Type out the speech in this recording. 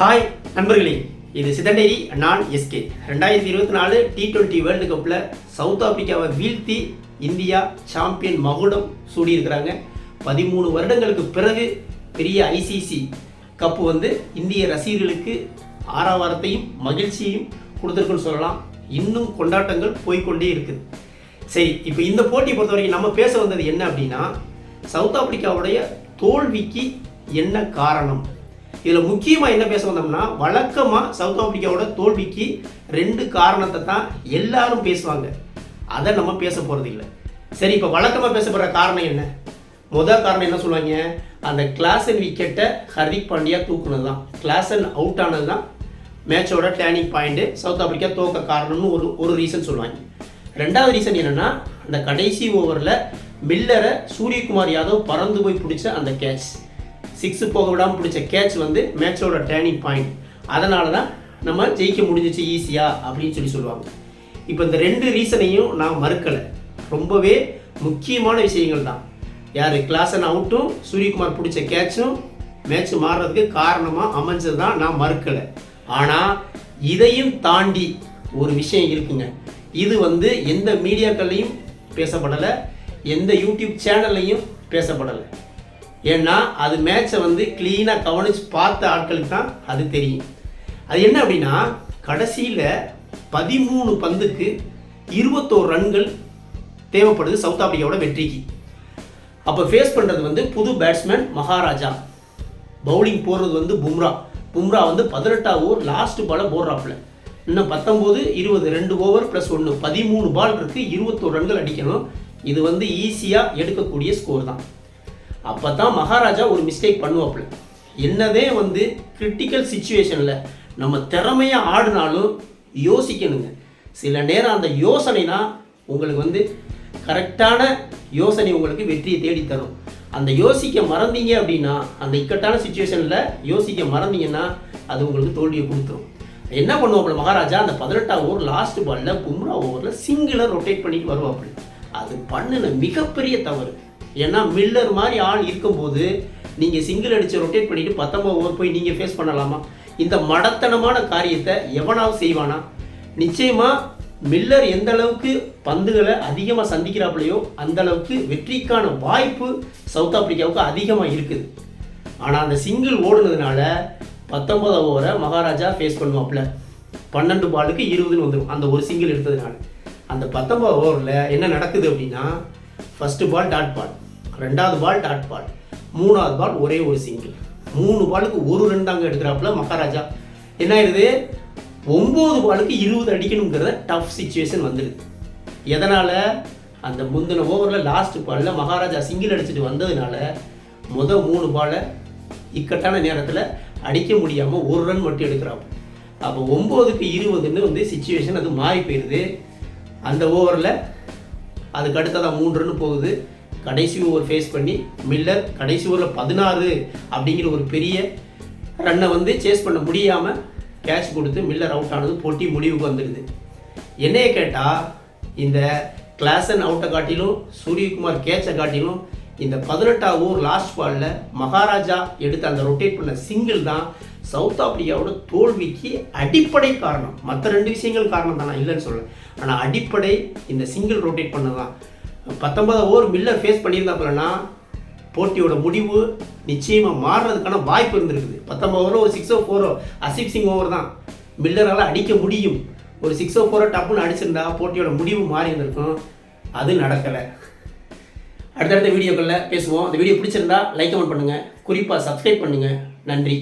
Hi நண்பர்களே. இது சிதண்டேரி நான் எஸ்கே ரெண்டாயிரத்தி இருபத்தி நாலு டி டுவெண்ட்டி வேர்ல்டு கப்பில் சவுத் ஆப்பிரிக்காவை வீழ்த்தி இந்தியா சாம்பியன் மகுடம் சூடியிருக்கிறாங்க. பதிமூணு வருடங்களுக்கு பிறகு பெரிய ஐசிசி கப்பு வந்து இந்திய ரசிகர்களுக்கு ஆரவாரத்தையும் மகிழ்ச்சியையும் கொடுத்துருக்குன்னு சொல்லலாம். இன்னும் கொண்டாட்டங்கள் போய்க்கொண்டே இருக்குது. சரி இப்போ இந்த போட்டியை பொறுத்த வரைக்கும் நம்ம பேச வந்தது என்ன அப்படின்னா சவுத் ஆப்பிரிக்காவுடைய தோல்விக்கு என்ன காரணம்? இதில் முக்கியமாக என்ன பேச வந்தோம்னா வழக்கமாக சவுத் ஆப்பிரிக்காவோட தோல்விக்கு ரெண்டு காரணத்தை தான் எல்லாரும் பேசுவாங்க. அதை நம்ம பேச போகிறது இல்லை. சரி இப்போ வழக்கமாக பேசப்படுற காரணம் என்ன? முதல் காரணம் என்ன சொல்லுவாங்க? அந்த கிளாசன் விக்கெட்டை ஹர்திக் பாண்டியா தூக்குனது தான் கிளாசன் அவுட் ஆனது தான் மேட்சோட டேர்னிங் பாயிண்ட்டு சவுத் ஆப்பிரிக்கா தோக்க காரணம்னு ஒரு ஒரு ரீசன் சொல்லுவாங்க. ரெண்டாவது ரீசன் என்னென்னா அந்த கடைசி ஓவரில் மில்லரை சூரியகுமார் யாதவ் பறந்து போய் பிடிச்ச அந்த கேட்ச் சிக்ஸ் போக விடாமல் பிடிச்ச கேட்ச் வந்து மேட்சோட டேர்னிங் பாயிண்ட் அதனால தான் நம்ம ஜெயிக்க முடிஞ்சிச்சு ஈஸியாக அப்படின்னு சொல்லி சொல்லுவாங்க. இப்போ இந்த ரெண்டு ரீசனையும் நான் மறுக்கலை. ரொம்பவே முக்கியமான விஷயங்கள் தான். யார்? கிளாசன் அவுட்டும் சூரியகுமார் பிடிச்ச கேட்சும் மேட்ச் மாறுறதுக்கு காரணமாக அமைஞ்சது தான் நான் மறுக்கலை. ஆனால் இதையும் தாண்டி ஒரு விஷயம் இருக்குங்க. இது வந்து எந்த மீடியாக்கள்லையும் பேசப்படலை எந்த யூடியூப் சேனல்லையும் பேசப்படலை. ஏன்னா அது மேட்சை வந்து க்ளீனாக கவனித்து பார்த்த ஆட்களுக்கு தான் அது தெரியும். அது என்ன அப்படின்னா கடைசியில் பதிமூணு பந்துக்கு இருபத்தோரு ரன்கள் தேவைப்படுது சவுத் ஆப்பிரிக்காவோட வெற்றிக்கு. அப்போ ஃபேஸ் பண்ணுறது வந்து புது பேட்ஸ்மேன் மகாராஜா. பவுலிங் போடுறது வந்து பும்ரா. பும்ரா வந்து பதினெட்டாவது ஓவர் லாஸ்ட் பாலை போடுறாப்புல. இன்னும் பத்தொம்போது இருபது ரெண்டு ஓவர் ப்ளஸ் ஒன்று பதிமூணு பால் இருக்குது இருபத்தோரு ரன்கள் அடிக்கணும். இது வந்து ஈஸியாக எடுக்கக்கூடிய ஸ்கோர் தான். அப்போ தான் மகாராஜா ஒரு மிஸ்டேக் பண்ணுவாப்புல. என்னதே வந்து கிரிட்டிக்கல் சுச்சுவேஷனில் நம்ம திறமையாக ஆடினாலும் யோசிக்கணுங்க. சில நேரம் அந்த யோசனை தான் உங்களுக்கு வந்து கரெக்டான யோசனை உங்களுக்கு வெற்றியை தேடித்தரும். தரும் அந்த யோசிக்க மறந்தீங்க அப்படின்னா அந்த இக்கட்டான சுச்சுவேஷனில் யோசிக்க மறந்தீங்கன்னா அது உங்களுக்கு தோல்வியை கொடுத்துரும். என்ன பண்ணுவாப்புல மகாராஜா? அந்த பதினெட்டாம் ஓவர் லாஸ்ட் பாலில் பும்ரா ஓவரில் சிங்கிளாக ரொட்டேட் பண்ணிட்டு வருவாப்புல. அது பண்ணின மிகப்பெரிய தவறு. ஏன்னா மில்லர் மாதிரி ஆள் இருக்கும்போது நீங்கள் சிங்கிள் அடித்து ரொட்டேட் பண்ணிவிட்டு பத்தொம்பது ஓவர் போய் நீங்கள் ஃபேஸ் பண்ணலாமா? இந்த மடத்தனமான காரியத்தை எவனாவது செய்வானா? நிச்சயமாக மில்லர் எந்த அளவுக்கு பந்துகளை அதிகமாக சந்திக்கிறாப்புலையோ அந்த அளவுக்கு வெற்றிக்கான வாய்ப்பு சவுத் ஆப்பிரிக்காவுக்கு அதிகமாக இருக்குது. ஆனால் அந்த சிங்கிள் ஓடுனதுனால பத்தொன்பது ஓவரை மகாராஜா ஃபேஸ் பண்ணுவாப்புல பன்னெண்டு பாலுக்கு இருபதுன்னு வந்துடும் அந்த ஒரு சிங்கிள் எடுத்ததுனால. அந்த பத்தொன்பது ஓவரில் என்ன நடக்குது அப்படின்னா ஃபஸ்ட்டு பால் டாட் பால் ரெண்டாவது பால் டாட் பால் மூணாவது பால் ஒரே ஒரு சிங்கிள் மூணு பாலுக்கு ஒரு ரன் தாங்க எடுக்கிறாப்புல மகாராஜா. என்ன ஆயிடுது ஒம்பது பாலுக்கு இருபது அடிக்கணுங்கிறத டஃப் சுச்சுவேஷன் வந்துடுது எதனால்? அந்த முந்தின ஓவரில் லாஸ்ட் பாலில் மகாராஜா சிங்கிள் அடிச்சுட்டு வந்ததுனால முத மூணு பாலை இக்கட்டான நேரத்தில் அடிக்க முடியாமல் ஒரு ரன் மட்டும் எடுக்கிறாப்பு அப்போ ஒம்போதுக்கு இருபதுன்னு வந்து சுச்சுவேஷன் அது மாறி போயிடுது அந்த ஓவரில் அதுக்கு அடுத்ததான் மூன்று ரன் போகுது. கடைசி ஓவர் ஃபேஸ் பண்ணி மில்லர் கடைசி ஓவரில் பதினாறு அப்படிங்கிற ஒரு பெரிய ரன்னை வந்து சேஸ் பண்ண முடியாமல் கேட்ச் கொடுத்து மில்லர் அவுட் ஆனது போட்டி முடிவுக்கு வந்துடுது. என்னைய கேட்டால் இந்த கிளாசன் அவுட்டை காட்டிலும் சூரியகுமார் கேட்சை காட்டிலும் இந்த பதினெட்டாவது ஓவர் லாஸ்ட் பாலில் மகாராஜா எடுத்த அந்த ரொட்டேட் பண்ண சிங்கிள் தான் சவுத் ஆப்பிரிக்காவோட தோல்விக்கு அடிப்படை காரணம். மற்ற ரெண்டு விஷயங்கள் காரணம் தான் நான் இல்லைன்னு சொல்ல ஆனால் அடிப்படை இந்த சிங்கிள் ரொட்டேட் பண்ணதான் பத்தொன்பது ஓவர் மில்லர் ஃபேஸ் பண்ணியிருந்தாப்புலன்னா போட்டியோட முடிவு நிச்சயமாக மாறுறதுக்கான வாய்ப்பு இருந்திருக்குது. பத்தொம்பது ஓவரில் ஒரு சிக்ஸோ ஃபோரோ அசிப் சிங் ஓவர் தான். மில்லரால் அடிக்க முடியும். ஒரு சிக்ஸோ ஃபோரோ டப்புன்னு அடிச்சிருந்தா போட்டியோட முடிவு மாறி இருந்திருக்கும். அது நடக்கலை. அடுத்தடுத்த வீடியோக்களில் பேசுவோம். அந்த வீடியோ பிடிச்சிருந்தா லைக் கமெண்ட் பண்ணுங்கள் குறிப்பாக சப்ஸ்கிரைப் பண்ணுங்கள் நன்றி.